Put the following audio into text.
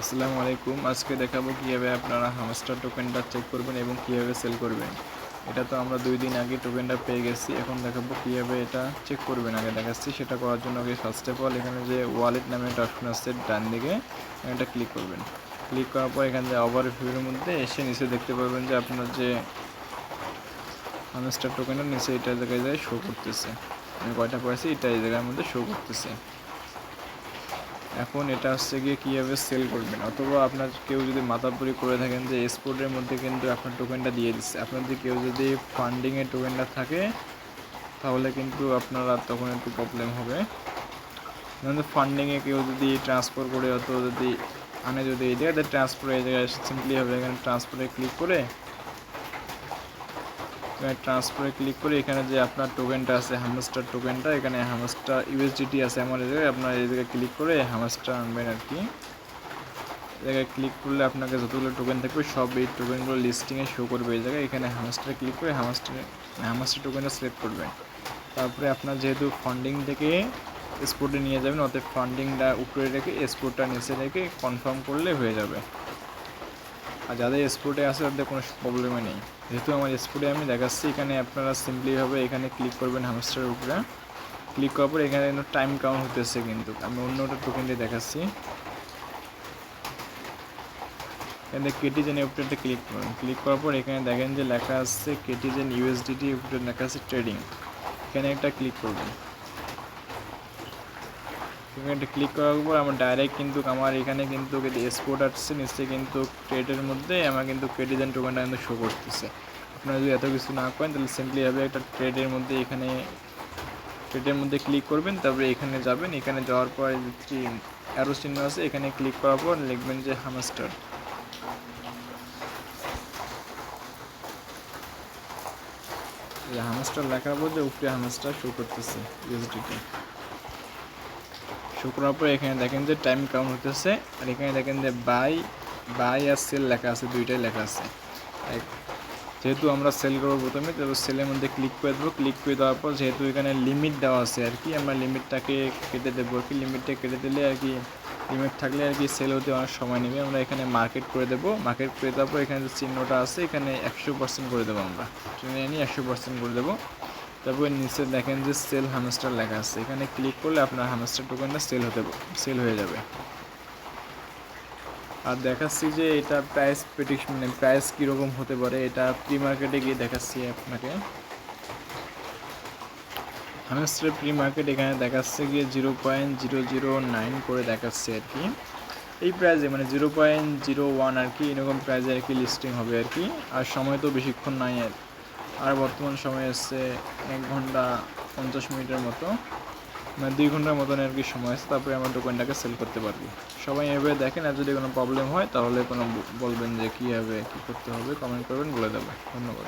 আসসালামু আলাইকুম। আজকে দেখাবো কীভাবে আপনারা হামস্টার টোকেনটা চেক করবেন এবং কীভাবে সেল করবেন। এটা তো আমরা দুই দিন আগে টোকেনটা পেয়ে গেছি। এখন দেখাবো কীভাবে এটা চেক করবেন। আগে দেখাচ্ছি, সেটা করার জন্য আগে ফার্স্ট অফ অল এখানে যে ওয়ালেট নামে একটা অপশন আছে ডান দিকে, এটা ক্লিক করবেন। ক্লিক করার পর এখানে যে ওভারভিউর মধ্যে এসে নিচে দেখতে পারবেন যে আপনার যে হামস্টার টোকেনটা নিচে এটা জায়গায় যায় শো করতেছে। আমি কয়টা পাইছি এটা এই জায়গার মধ্যে শো করতেছে। এখন এটা হচ্ছে গিয়ে কীভাবে সেল করবেন? অথবা আপনার কেউ যদি মাথাপুরি করে থাকেন যে এক্সপোর্টের মধ্যে কিন্তু আপনার টোকেনটা দিয়ে দিচ্ছে। আপনার যদি কেউ যদি ফান্ডিংয়ের টোকেনটা থাকে, তাহলে কিন্তু আপনারা তখন একটু প্রবলেম হবে। ফান্ডিংয়ে কেউ যদি ট্রান্সফার করে অথবা যদি আনে যদি এই জায়গাতে ট্রান্সফার এই জায়গায় সিম্পলি হবে এখানে ট্রান্সফারে ক্লিক করে ট্রান্সফারে ক্লিক করে এখানে যে আপনার টোকেনটা আছে হামস্টার টোকেনটা এখানে হামস্টার ইউএসডিটি আছে আমার এই জায়গায় আপনার এই জায়গায় ক্লিক করে হামস্টার আনবেন আর কি। জায়গায় ক্লিক করলে আপনাকে যতগুলো টোকেন থাকবে, সব এই টোকেনগুলো লিস্টিংয়ে শো করবে এই জায়গায়। এখানে হামস্টারে ক্লিক করে হামস্টার হামস্টার টোকেনটা সিলেক্ট করবেন। তারপরে আপনার যেহেতু ফান্ডিং থেকে এক্সপোর্টে নিয়ে যাবেন, অতএব ফান্ডিংটা উপরে রেখে এক্সপোর্টটা নিচে রেখে কনফার্ম করলে হয়ে যাবে। আর যাদের স্পোর্টে আছে, তাদের কোনো প্রবলেমই নেই। যেহেতু আমার স্পোর্টে আমি দেখাচ্ছি, এখানে আপনারা সিম্পলিভাবে এখানে ক্লিক করবেন হামস্টারের উপরে। ক্লিক করার পর এখানে কিন্তু টাইম কাউন্ট হতেছে কিন্তু। আমি অন্যটা টোকেন দিয়ে দেখাচ্ছি। এখানে কেটিজেন উপরে ক্লিক করুন। ক্লিক করার পর এখানে দেখেন যে লেখা আছে কেটিজেন ইউএসডিটি উপরে লেখা আছে ট্রেডিং এখানে একটা ক্লিক করবেন। এখানে ক্লিক করার পর আমার ডাইরেক্ট কিন্তু আমার এখানে কিন্তু এক্সপোর্ট আসছে, নিশ্চয়ই কিন্তু ট্রেডের মধ্যে আমার কিন্তু ক্রেডিজেন টোকেনটা কিন্তু শো করতেছে। আপনারা যদি এত কিছু না করেন, তাহলে সিম্পলি হবে একটা ট্রেডের মধ্যে এখানে ট্রেডের মধ্যে ক্লিক করবেন, তারপরে এখানে যাবেন, এখানে যাওয়ার পর যে অ্যারো চিহ্ন আছে, এখানে ক্লিক করার পর লিখবেন যে হামাস্টার হামাস্টার লেখার পর যে উপরে হামাস্টার শো করতেছে ইউএসডিটি শো করার পর এখানে দেখেন যে টাইম কাউন্ট হতেছে আর এখানে দেখেন যে বাই বাই আর সেল লেখা আছে, দুইটাই লেখা আছে। যেহেতু আমরা সেল করব প্রথমে তারপর সেলের মধ্যে ক্লিক করে দেবো। ক্লিক করে দেওয়ার পর যেহেতু এখানে লিমিট দেওয়া আছে আর কি, আমরা লিমিটটাকে কেটে দেবো আর কি। লিমিটটা কেটে দিলে আর কি লিমিট থাকলে আর কি সেল হতে অনেক সময় নেবে। আমরা এখানে মার্কেট করে দেবো। মার্কেট করে দেওয়ার পর এখানে যে চিহ্নটা আছে, এখানে একশো পার্সেন্ট করে দেবো আমরা। ট্রেনে নিয়ে একশো পার্সেন্ট করে দেবো। তারপর নিচে দেখেন যে সেল হামস্টার লেখা আছে। এখানে ক্লিক করলে আপনার হামস্টার টোকেনটা সেল হতে সেল হয়ে যাবে। আর দেখাচ্ছি যে এটা প্রাইস প্রেডিকশন মানে প্রাইস কীরকম হতে পারে, এটা প্রি মার্কেটে গিয়ে দেখাচ্ছি আপনাকে। হামস্টার প্রি মার্কেট এখানে দেখাচ্ছে গিয়ে zero point zero zero nine করে দেখাচ্ছে আর কি। এই প্রাইজে মানে জিরো পয়েন্ট জিরো ওয়ান আর কি, এরকম প্রাইজে আর কি লিস্টিং হবে আর কি। আর সময় তো বেশিক্ষণ নাই আর আর বর্তমান সময় এসছে এক ঘণ্টা পঞ্চাশ মিনিটের মতো। মানে দুই ঘণ্টার মতন আর কি সময় আছে, তারপরে আমার দোকানটাকে সেল করতে পারব। সবাই এভাবে দেখেন আর যদি কোনো প্রবলেম হয় তাহলে কোনো বলবেন যে কীভাবে কী করতে হবে কমেন্ট করবেন, বলে দেবো। ধন্যবাদ।